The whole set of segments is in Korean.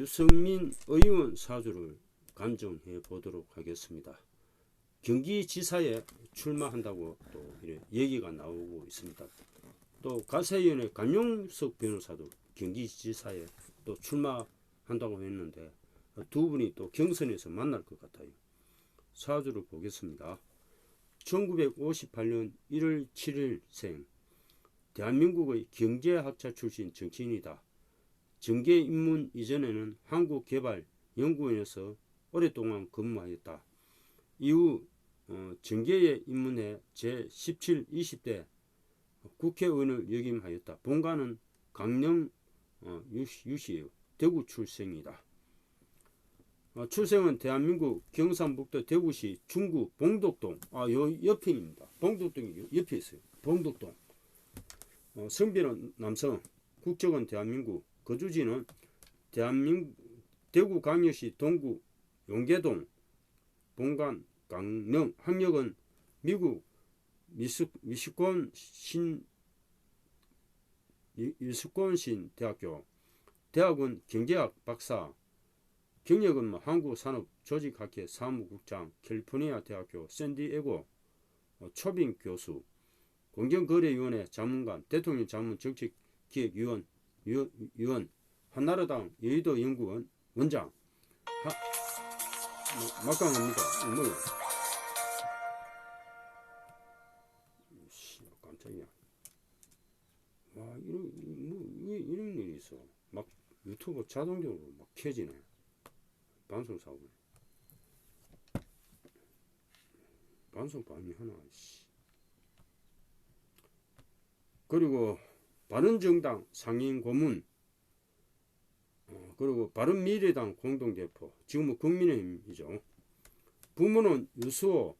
유승민 의원 사주를 간증해 보도록 하겠습니다. 경기지사에 출마한다고 또 얘기가 나오고 있습니다. 또 가세연의 간용석 변호사도 경기지사에 또 출마한다고 했는데 두 분이 또 경선에서 만날 것 같아요. 사주를 보겠습니다. 1958년 1월 7일 생 대한민국의 경제학자 출신 정치인이다. 정계 입문 이전에는 한국개발연구원에서 오랫동안 근무하였다. 이후 어, 정계에 입문해 제17, 20대 국회의원을 역임하였다. 본가는 강릉 어, 유시. 대구 출생이다. 어, 출생은 대한민국 경상북도 대구시 중구 봉덕동 아 요 옆입니다. 봉덕동이 옆에 있어요. 봉덕동. 어, 성별은 남성, 국적은 대한민국, 거주지는 대한민국 대구 강역시 동구 용계동 본관 강릉 학력은 미국 미스, 미시콘 신 미- 미스콘신 대학교. 대학은 경제학 박사 경력은 뭐 한국산업조직학회 사무국장 캘리포니아 대학교 샌디에고 어, 초빙 교수 공정거래위원회 자문관 대통령 자문 정책기획위원 위원 한나라당 여의도 연구원 원장 하, 뭐, 막강합니다. 뭐요? 씨, 깜짝이야. 와 이런 뭐 이- 이런 일이 있어. 막 유튜브 자동적으로 막 켜지네. 방송 사고. 방송 밤이 하나. 씨. 그리고 바른정당 상임 고문 어, 그리고 바른미래당 공동대표 지금은 국민의힘이죠. 부모는 유수호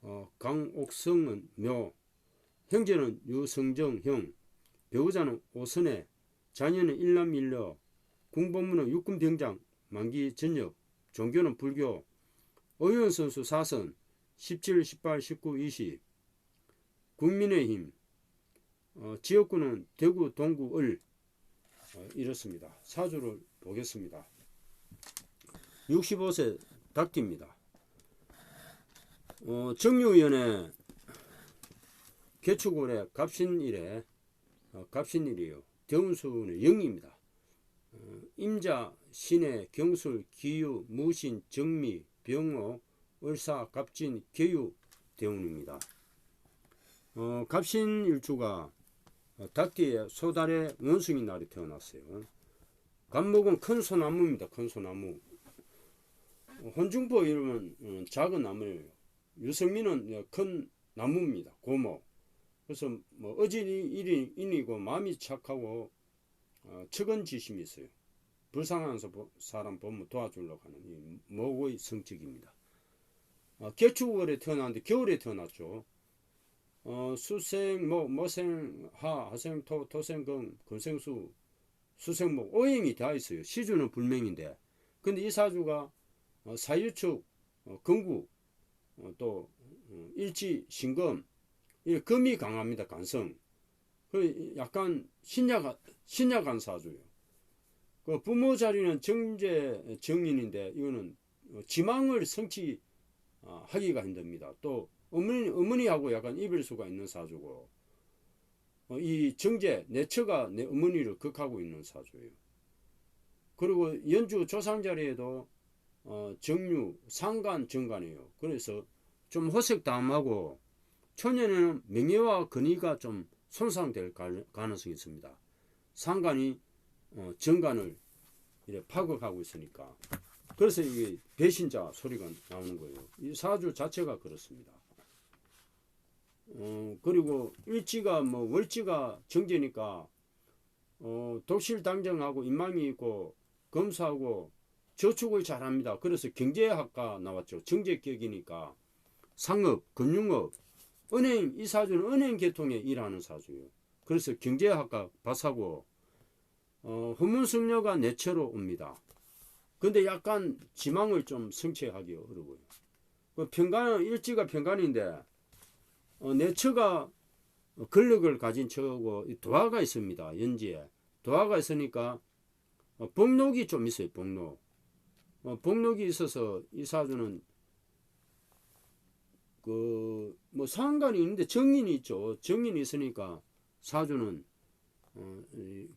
어, 강옥성은 묘 형제는 유성정 형 배우자는 오선혜 자녀는 일남 일녀 군복무는 육군병장 만기 전역 종교는 불교 의원 선수 사선 17, 18, 19, 20 국민의힘 어, 지역구는 대구, 동구, 을 어, 이렇습니다. 사주를 보겠습니다. 65세 닭띠입니다. 어, 정유위원회 개축월에 갑신일에 어, 갑신일이요. 대운수는 영입니다. 어, 임자, 신해, 경술, 기유, 무신, 정미, 병호, 을사, 갑진, 개유 대운입니다. 어, 갑신일주가 어, 닭띠에 소달의 원숭이 날이 태어났어요. 간목은 큰 소나무입니다. 큰 소나무. 어, 혼중포 이름은 어, 작은 나무예요. 유성민은 어, 큰 나무입니다. 고목. 그래서 뭐 어질이 인이고 마음이 착하고 어, 측은지심이 있어요. 불쌍한 사- 사람 보면 도와주려고 하는 이 목의 성격입니다. 어, 개축월에 태어났는데 겨울에 태어났죠. 어, 수생, 뭐, 모생, 하, 하생, 토, 토생, 금, 금생수, 수생목, 오행이 다 있어요. 시주는 불명인데. 근데 이 사주가 어, 사유축, 어, 금구, 어, 또 어, 일지, 신금, 이 금이 강합니다. 간성. 그 약간 신약, 신약한 사주예요. 그 부모 자리는 정제 정인인데 이거는 어, 지망을 성취하기가 힘듭니다. 또 어머니, 어머니하고 약간 이별수가 있는 사주고, 어, 이 정제, 내처가 내 어머니를 극하고 있는 사주예요. 그리고 연주 조상 자리에도, 어, 정유, 상간, 정간이에요. 그래서 좀 허색담하고, 초년에는 명예와 권위가 좀 손상될 가- 가능성이 있습니다. 상간이, 어, 정간을 이렇게 파극하고 있으니까. 그래서 이게 배신자 소리가 나오는 거예요. 이 사주 자체가 그렇습니다. 어, 그리고 일지가 뭐 월지가 정제니까 어, 독실 당정하고 인망이 있고 검사하고 저축을 잘합니다. 그래서 경제학과 나왔죠. 정제격이니까 상업, 금융업, 은행 이 사주는 은행 계통에 일하는 사주예요. 그래서 경제학과 박사고 어, 후문승려가 내처로 옵니다. 근데 약간 지망을 좀 성취하기 어려워요. 그 평간 일지가 평간인데 어, 내 처가 권력을 가진 처고 이 도화가 있습니다. 연지에 도화가 있으니까 어, 복록이 좀 있어요. 복록. 어, 복록이 있어서 이 사주는 그 뭐 상관이 있는데 정인이 있죠. 정인이 있으니까 사주는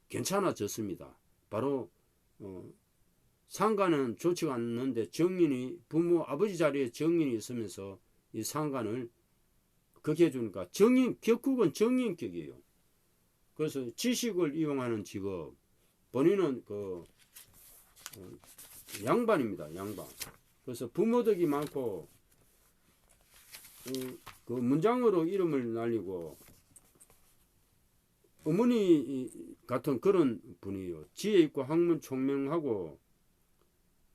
괜찮아졌습니다. 바로 어, 상관은 좋지가 않는데 정인이 부모 아버지 자리에 정인이 있으면서 이 상관을 그렇게 해주니까 정인 격국은 정인격이에요. 그래서 지식을 이용하는 직업 본인은 그 어, 양반입니다. 양반. 그래서 부모덕이 많고 음, 그 문장으로 이름을 날리고 어머니 같은 그런 분이에요. 지혜 있고 학문 총명하고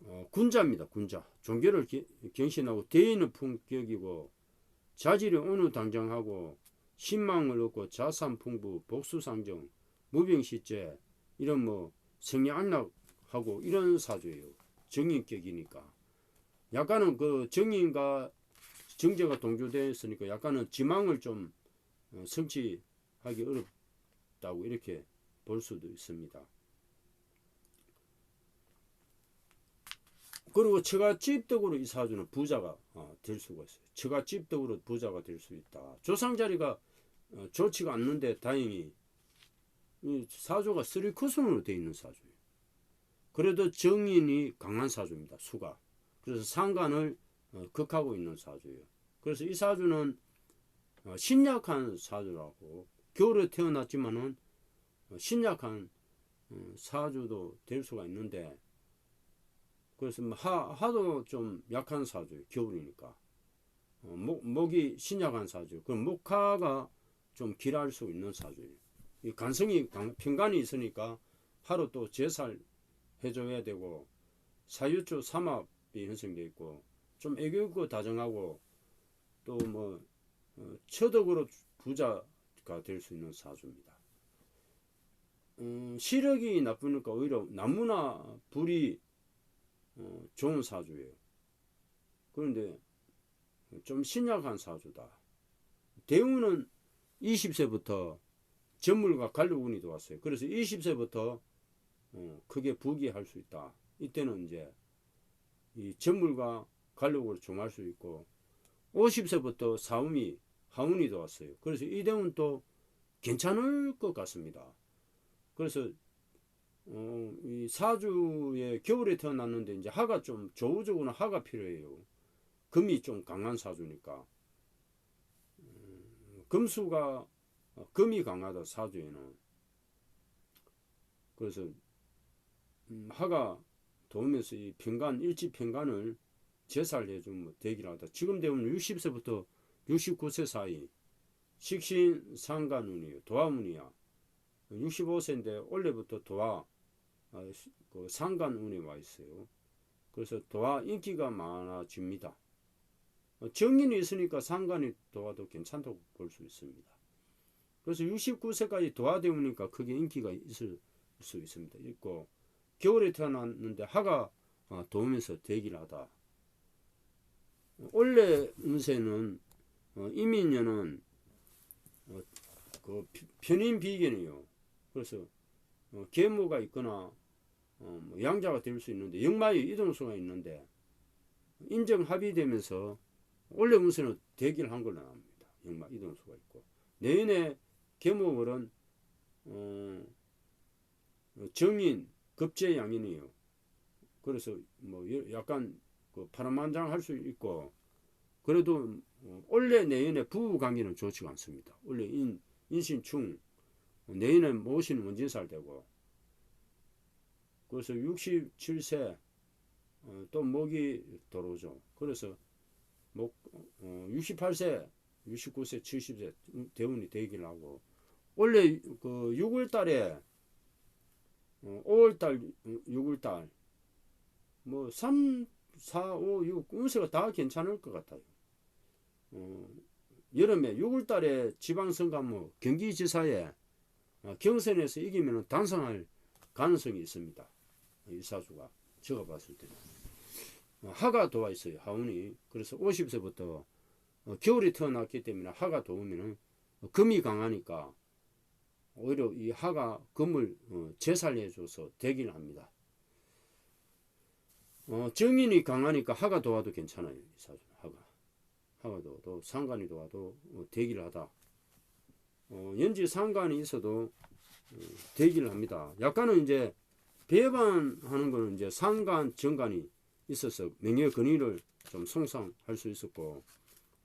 어, 군자입니다. 군자. 종교를 기- 경신하고 대인은 품격이고 자질이 어느 당장하고 신망을 얻고 자산 풍부, 복수상정, 무병시죄 이런 뭐 성리 안락하고 이런 사주예요. 정인격이니까. 약간은 그 정인과 정제가 동조되어 있으니까 약간은 지망을 좀 어, 성취하기 어렵다고 이렇게 볼 수도 있습니다. 그리고 처가 찝덕으로 이 사주는 부자가 어, 될 수가 있어요. 처가 찝덕으로 부자가 될 수 있다. 조상 자리가 어, 좋지가 않는데 다행히 이 사주가 쓰리쿠션으로 되어 있는 사주예요. 그래도 정인이 강한 사주입니다. 수가. 그래서 상관을 어, 극하고 있는 사주예요. 그래서 이 사주는 어, 신약한 사주라고 겨울에 태어났지만은 어, 신약한 어, 사주도 될 수가 있는데 그래서 뭐 하, 하도 좀 약한 사주 겨울이니까. 어, 목, 목이 신약한 사주 그럼 목화가 좀 길할 수 있는 사주예요. 이 간성이 강- 편간이 있으니까 하루 또 제살 해줘야 되고 사유초 삼합이 형성되어 있고 좀 애교 있고 다정하고 또뭐 처덕으로 부자가 될 수 있는 사주입니다. 음, 시력이 나쁘니까 오히려 나무나 불이 어, 좋은 사주예요. 그런데 좀 신약한 사주다. 대우는 20세부터 전물과 관료운이 들어왔어요. 그래서 20세부터 어, 크게 부귀할 수 있다. 이때는 이제 이 전물과 관력으로 종할 수 있고 50세부터 사움이 하운이 들어왔어요. 그래서 이 대운 또 괜찮을 것 같습니다. 그래서 어, 이 사주에 겨울에 태어났는데 이제 하가 좀 조우적으로는 하가 필요해요. 금이 좀 강한 사주니까 음, 금수가 어, 금이 강하다 사주에는 그래서 음, 하가 도우면서 이 평간 일지 평간을 제살해 주면 되기를 하다. 지금 되면 60세부터 69세 사이 식신 상간운이에요. 도화문이야. 65세인데 원래부터 도화 그 상간운에 와 있어요. 그래서 도화 인기가 많아집니다. 어, 정인이 있으니까 상간이 도화도 괜찮다고 볼 수 있습니다. 그래서 69세까지 도화되니까 크게 인기가 있을 수 있습니다. 있고 겨울에 태어났는데 하가 어, 도우면서 대기를 하다. 원래 운세는 어, 이민년은 어, 그 피- 편인 비견이요. 그래서 어, 계모가 있거나 어, 뭐 양자가 될 수 있는데 역마의 이동수가 있는데 인정 합의되면서 원래 운세는 대기를 한 걸로 나옵니다. 역마 이동수가 있고 내년에 계모월은 어, 정인 급제 양인이에요. 그래서 뭐 여- 약간 그 파란만장 할 수 있고 그래도 어, 원래 내년에 부부 관계는 좋지가 않습니다. 원래 인, 인신충 내년에 모신 원진살 되고 그래서 67세 어, 또 목이 들어오죠. 그래서 목 어, 68세, 69세, 70세 대운이 되기를 하고 원래 그 6월 달에 어, 5월 달, 6월 달 뭐 3, 4, 5, 6 운세가 다 괜찮을 것 같아요. 어, 여름에 6월 달에 지방선거 뭐 경기지사에 어, 경선에서 이기면 당선할 가능성이 있습니다. 이 사주가 제가 봤을 때는 어, 하가 도와 있어요. 하운이 그래서 50세부터 어, 겨울에 태어났기 때문에 하가 도우면은 어, 금이 강하니까 오히려 이 하가 금을 어, 재살려줘서 되기를 합니다. 어, 정인이 강하니까 하가 도와도 괜찮아요. 하가 하가 도와도 상관이 도와도 어, 대기를 하다. 어, 연지 상관이 있어도 어, 대기를 합니다. 약간은 이제 배반하는 거는 이제 상관 정관이 있어서 명예 근위를 좀 성상할 수 있었고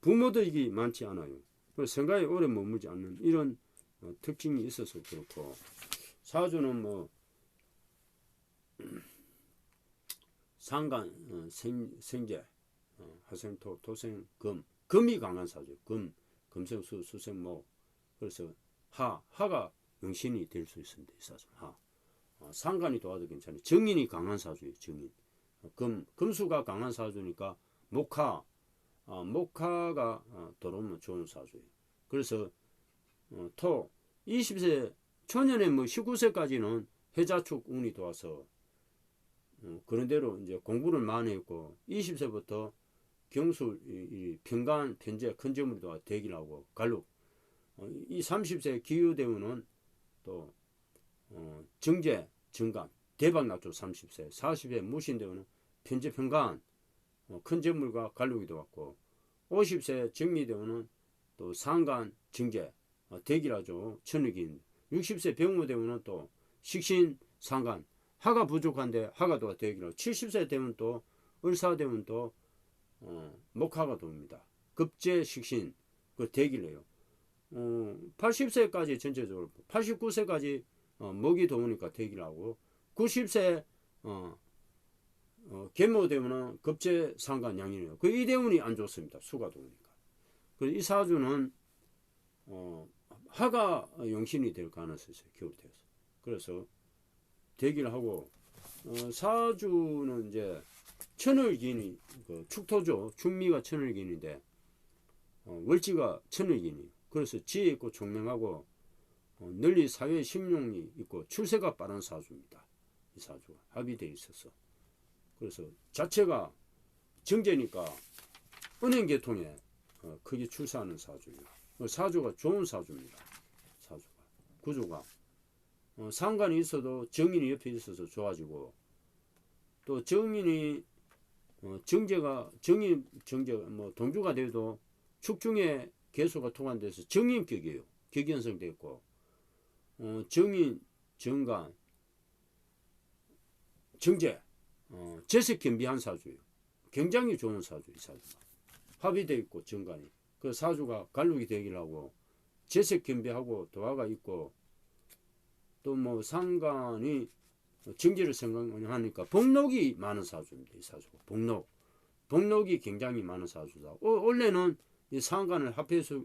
부모들이 많지 않아요. 그래서 생각에 오래 머물지 않는 이런 어, 특징이 있어서 그렇고 사주는 뭐 상간 어, 생, 생재 어, 화생토 토생 금 금이 강한 사주 금 금생 수 수생 목 그래서 하 하가 영신이 될 수 있습니다 이 사주 하. 어, 상관이 도와도 괜찮아요. 정인이 강한 사주예요 정인. 어, 금 금수가 강한 사주니까 목화 어, 목화가 어, 들어오면 좋은 사주예요. 그래서 어, 토 20세 초년에 뭐 19세까지는 해자축 운이 도와서 어, 그런 대로 이제 공부를 많이 했고 20세부터 경술 이, 이 평간 편제 큰 하고 갈룩 어, 이 30세 기후대우는 또 어, 정제 정감 대박 낙조 30세 40세 무신대우는 편제 평간 어, 큰 점물과 갈룩이 도왔고 50세 정미대우는 또 상간 정제 어, 대기를 하죠 천흑인 60세 병무대우는 또 식신 상간 하가 부족한데 하가 또 대기로 70세 되면 또 을사 되면 또 어, 목화가 돕니다. 급제 식신 그 대기를 해요. 어, 80세까지 전체적으로 89세까지 어, 먹이 도우니까 대기를 하고 90세 어, 어, 계모 되면은 급제 상관 양이에요. 그 이대운이 안 좋습니다. 수가 도우니까. 그래서 이 사주는 어, 하가 영신이 될 가능성이 있어요. 겨울 되어서. 그래서 대기를 하고 어, 사주는 이제 천을기니 그 축토죠. 충미가 천을기인데 어, 월지가 천을기니. 그래서 지혜 있고 총명하고 어, 널리 사회 심용이 있고 출세가 빠른 사주입니다. 이 사주가 합의되어 있어서 그래서 자체가 정제니까 은행 계통에 어, 크게 출세하는 사주예요. 어, 사주가 좋은 사주입니다. 사주가 구조가 어, 상관이 있어도 정인이 옆에 있어서 좋아지고 또 정인이 어, 정제가 정인 정제가 뭐 동주가 돼도 축중에 개수가 통한돼서 정인격이에요. 격연성돼 있고 어, 정인 정관 정제 어, 재색 겸비한 사주예요. 굉장히 좋은 사주 이 사주가 합의돼 있고 정관이 그 사주가 갈룩이 되기를 하고 재색 겸비하고 도화가 있고 또 뭐 상관이 정제를 생각하니까 복록이 많은 사주입니다. 이 사주가 복록 복록이 굉장히 많은 사주다. 어, 원래는 이 상관을 합해서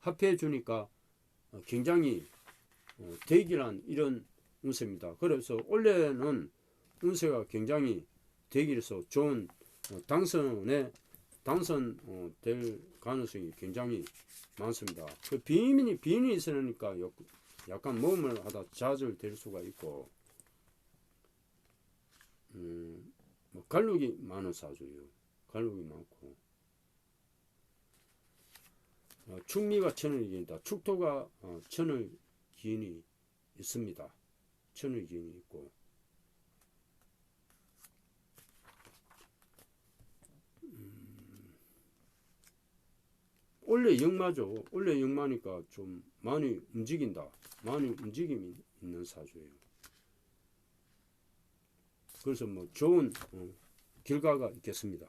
합해 주니까 어, 굉장히 어, 대기란 이런 운세입니다. 그래서 원래는 운세가 굉장히 대기에서 좋은 어, 당선에 당선 어, 될 가능성이 굉장히 많습니다. 그 비인이 비인이 있으니까 요- 약간 몸을 하다 좌절될 수가 있고 음, 뭐 갈룩이 많은 사주예요. 갈룩이 많고 어, 충미가 천을 기인다. 축토가 어, 천을 기인이 있습니다. 천을 기인이 있고 원래 역마죠. 원래 역마니까 좀 많이 움직인다. 많이 움직임이 있는 사주예요. 그래서 뭐 좋은 어, 결과가 있겠습니다.